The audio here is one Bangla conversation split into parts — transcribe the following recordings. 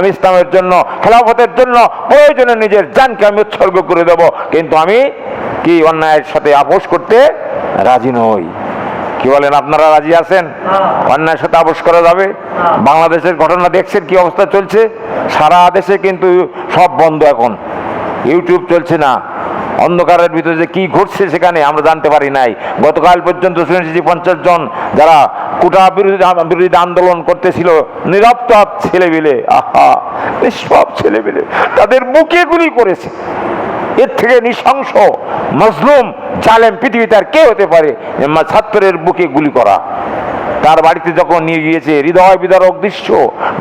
আমি ইসলামের জন্য খেলাফতের জন্য প্রয়োজনে নিজের জানকে আমি উৎসর্গ করে দেব। কিন্তু আমি কি অন্যায়ের সাথে আপোষ করতে রাজি নই? কি বলেন আপনারা রাজি আছেন? অন্যায়ের সাথে আপোষ করা যাবে? বাংলাদেশের ঘটনা দেখছেন কি অবস্থা চলছে? সারা দেশে কিন্তু সব বন্ধ এখন। ইউটিউব চলছে না। অন্ধকারের ভিতরে যে কি ঘটছে সেখানে আমরা জানতে পারি নাই। গতকাল পর্যন্ত শুনেছি যে পঞ্চাশ জন যারা কুটা বিরোধী আন্দোলন করতেছিল নিরপ্তাপ ছেলেবিলে। আহা, নিষ্পাপ ছেলেবিলে। তাদের বুকে গুলি করেছে। এর থেকে নৃশংস, মজলুম, জালেম পৃথিবীতে আর কে হতে পারে? ছাত্রের বুকে গুলি করা। তার বাড়িতে যখন নিয়ে গিয়েছে, হৃদয় বিদারক দৃশ্য।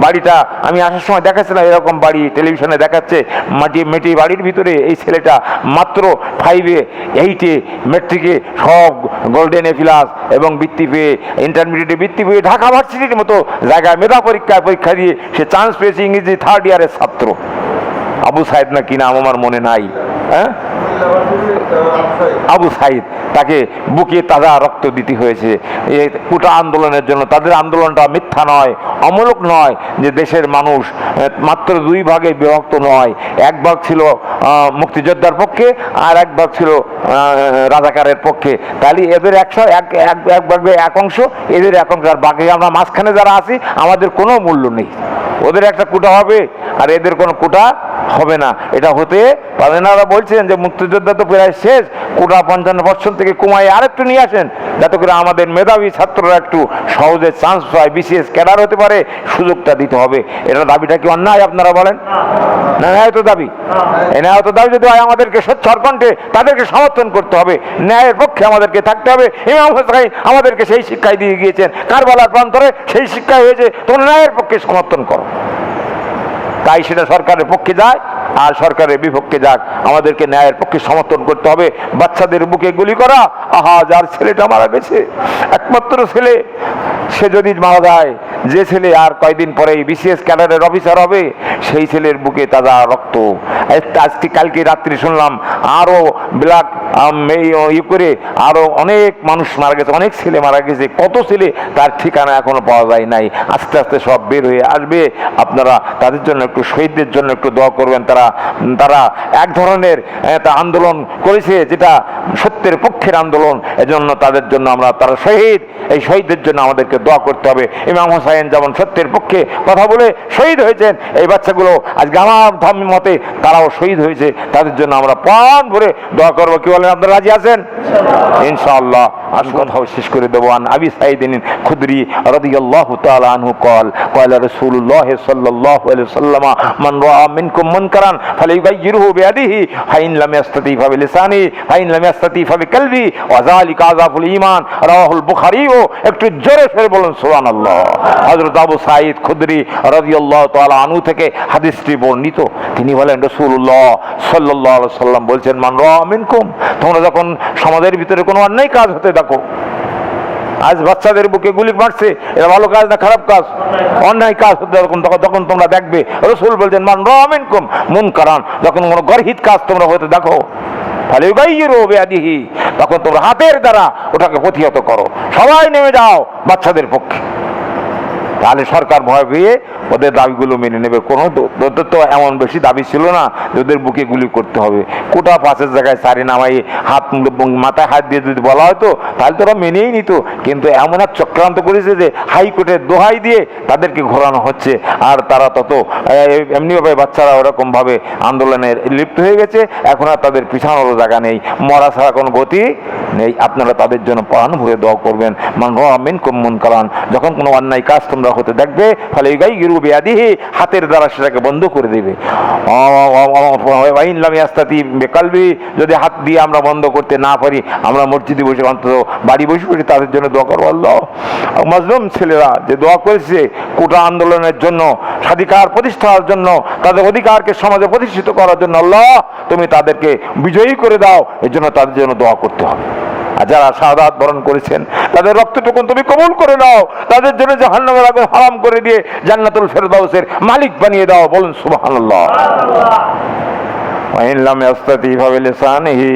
বাড়িটা আমি আসার সময় দেখাচ্ছিলাম এরকম বাড়ি টেলিভিশনে দেখাচ্ছে। মাটি, মেটি বাড়ির ভিতরে এই ছেলেটা মাত্র ফাইভে এইটে মেট্রিকে সব গোল্ডেন এ প্লাস এবং বৃত্তি পেয়ে ইন্টারমিডিয়েটে বৃত্তি পেয়ে ঢাকা ভার্সিটির মতো জায়গায় মেধা পরীক্ষায় পরীক্ষা দিয়ে সে চান্স পেয়েছে ইংরেজি থার্ড ইয়ারের ছাত্র। আবু সাহেব না কি নাম আমার মনে নাই হ্যাঁ? আবু সাইদ, তাকে বুকে তাজা রক্ত দিতে হয়েছে। এই পুটা আন্দোলনের জন্য তাদের আন্দোলনটা মিথ্যা নয়, অমূলক নয় যে দেশের মানুষ মাত্র দুই ভাগে বিভক্ত নয়। এক ভাগ ছিল মুক্তিযোদ্ধার পক্ষে আর এক ভাগ ছিল রাজাকারের পক্ষে। তাহলে এদের একশো, এক এক এক ভাগে এক অংশ, এদের এক অংশ। আর বাকি আমরা মাঝখানে যারা আছি, আমাদের কোনো মূল্য নেই। ওদের একটা কোটা হবে আর এদের কোনো কোটা হবে না। এটা হতে পারে না। ওরা বলছেন যে মুক্তিযোদ্ধা তো প্রায় শেষ। কোটা পঞ্চান্ন পার্সেন্ট থেকে কমায় আরেকটু নিয়ে আসেন। যাতে করে আমাদের মেধাবী ছাত্ররা একটু সহজে চান্স পায়, বিশেষ ক্যাডার হতে পারে, সুযোগটা দিতে হবে। এটা দাবিটা কি অন্যায় আপনারা বলেন? না, ন্যায় তো দাবি। এই ন্যায় তো দাবি যদি হয় আমাদেরকে স্বচ্ছর কণ্ঠে তাদেরকে সমর্থন করতে হবে। ন্যায়ের পক্ষে আমাদেরকে থাকতে হবে। হোসাইন আমাদেরকে সেই শিক্ষায় দিয়ে গিয়েছেন। কারবালার প্রান্তরে সেই শিক্ষা হয়েছে। তোমরা ন্যায়ের পক্ষে সমর্থন করো। তাই সেটা সরকারের পক্ষে যায়, আর সরকারের বিপক্ষে যাক। আমাদেরকে ন্যায়ের পক্ষে সমর্থন করতে হবে। বাচ্চাদের বুকে গুলি করা, আহা, যার ছেলেটা মারা গেছে। একমাত্র ছেলে, সে যদি মারা যায় যে ছেলে আর কয়দিন পরে বিসিএস ক্যাডারের অফিসার হবে, সেই ছেলের বুকে তাজা রক্ত। আজকে কালকে রাত্রি শুনলাম আরও ব্ল্যাক ই করে আরও অনেক মানুষ মারা গেছে, অনেক ছেলে মারা গেছে। কত ছেলে তার ঠিকানা এখনও পাওয়া যায় নাই। আস্তে আস্তে সব বের হয়ে আসবে। আপনারা তাদের জন্য একটু, শহীদদের জন্য একটু দোয়া করবেন। তারা তারা এক ধরনের একটা আন্দোলন করেছে যেটা সত্যের পক্ষের আন্দোলন। এজন্য তাদের জন্য আমরা, তারা শহীদ, এই শহীদদের জন্য আমাদেরকে দোয়া করতে হবে। ইমাম হোসাইন যেমন সত্যের পক্ষে কথা বলে শহীদ হয়েছেন, এই বাচ্চাগুলো আজকে আমার ধাম মতে তারাও শহীদ হয়েছে। তাদের জন্য আমরা প্রাণ ভরে দোয়া করব। কি বলেন, আপনারা রাজি আছেন? ইনশাআল্লাহ। আর কথাও শেষ করে দেবো আন আবি সাইদিন খুদরি রাদিয়াল্লাহু তাআলা আনহু قال قال رسول الله صلى الله عليه وسلم من راى منكم منكرا فليغيره بيده فإن لم يستطيع فبلسانه فإن لم يستطيع فبقلبه وذلك أضعف الإيمان رواه البخاري একটু জোরে সরে বলুন সুবহানাল্লাহ হযরত আবু সাঈদ খুদরি রাদিয়াল্লাহু তাআলা আনহু থেকে হাদিসটি বর্ণিত তিনি বলেন রাসূলুল্লাহ সাল্লাল্লাহু আলাইহি সাল্লাম বলছেন মান রা মিনকুম তোমরা যখন সমাজের ভিতরে কোনো অন্যায় কাজ হতে দেখো আজ বাচ্চাদের বুকে গুলি মারছে এটা ভালো কাজ না খারাপ কাজ? অন্যায় কাজ তখন তোমরা দেখবে। রসুল বলছেন, মান রমিন কুম মুন কারণ যখন কোনো গর্হিত কাজ তোমরা হতে দেখো তাহলে গাইয়েরও তখন তোমরা হাতের দ্বারা ওটাকে প্রতিহত করো। সবাই নেমে যাও বাচ্চাদের পক্ষে। তাহলে সরকার ভয় পেয়ে ওদের দাবিগুলো মেনে নেবে। কোনো ওদের তো এমন বেশি দাবি ছিল না যে ওদের বুকে গুলি করতে হবে। কোটা পাশের জায়গায় সারি নামাই, হাত মাথায় হাত দিয়ে যদি বলা হতো তাহলে তো ওরা মেনেই নিত। কিন্তু এমন এক চক্রান্ত করেছে যে হাইকোর্টের দোহাই দিয়ে তাদেরকে ঘোরানো হচ্ছে। আর তারা তত এমনিভাবে বাচ্চারা ওরকমভাবে আন্দোলনে লিপ্ত হয়ে গেছে। এখন আর তাদের পিছানোর জায়গা নেই। মরা ছাড়া কোনো গতি নেই। আপনারা তাদের জন্য প্রাণ ভরে দোয়া করবেন। মান মিন কুমুন কালান যখন কোনো অন্যায় কাজ তোমরা হতে দেখবে, ফলে গাই গিরু বেয়াদিহি, হাতের দ্বারা সেটাকে বন্ধ করে দেবে। বেকালবি, যদি হাত দিয়ে আমরা বন্ধ করতে না পারি, আমরা মসজিদে বসে অন্তত বাড়ি বসে বসে তাদের জন্য দোয়া করব, আল্লাহ। মজলুম ছেলেরা যে দোয়া করেছে কোটা আন্দোলনের জন্য, স্বাধিকার প্রতিষ্ঠার জন্য, তাদের অধিকারকে সমাজে প্রতিষ্ঠিত করার জন্য, আল্লাহ, তুমি তাদেরকে বিজয়ী করে দাও এর জন্য তাদের জন্য দোয়া করতে হবে। আর যারা সাদাত বরণ করেছেন তাদের রক্তটুকু তুমি কবুল করে দাও তাদের জন্য জাহান্নামের আগুন হারাম করে দিয়ে জান্নাতুল ফেরদাউসের মালিক বানিয়ে দাও। বলুন সুবহানাল্লাহ। ওয়া লাম ইয়াস্তাতি ফাবিলিসানিহি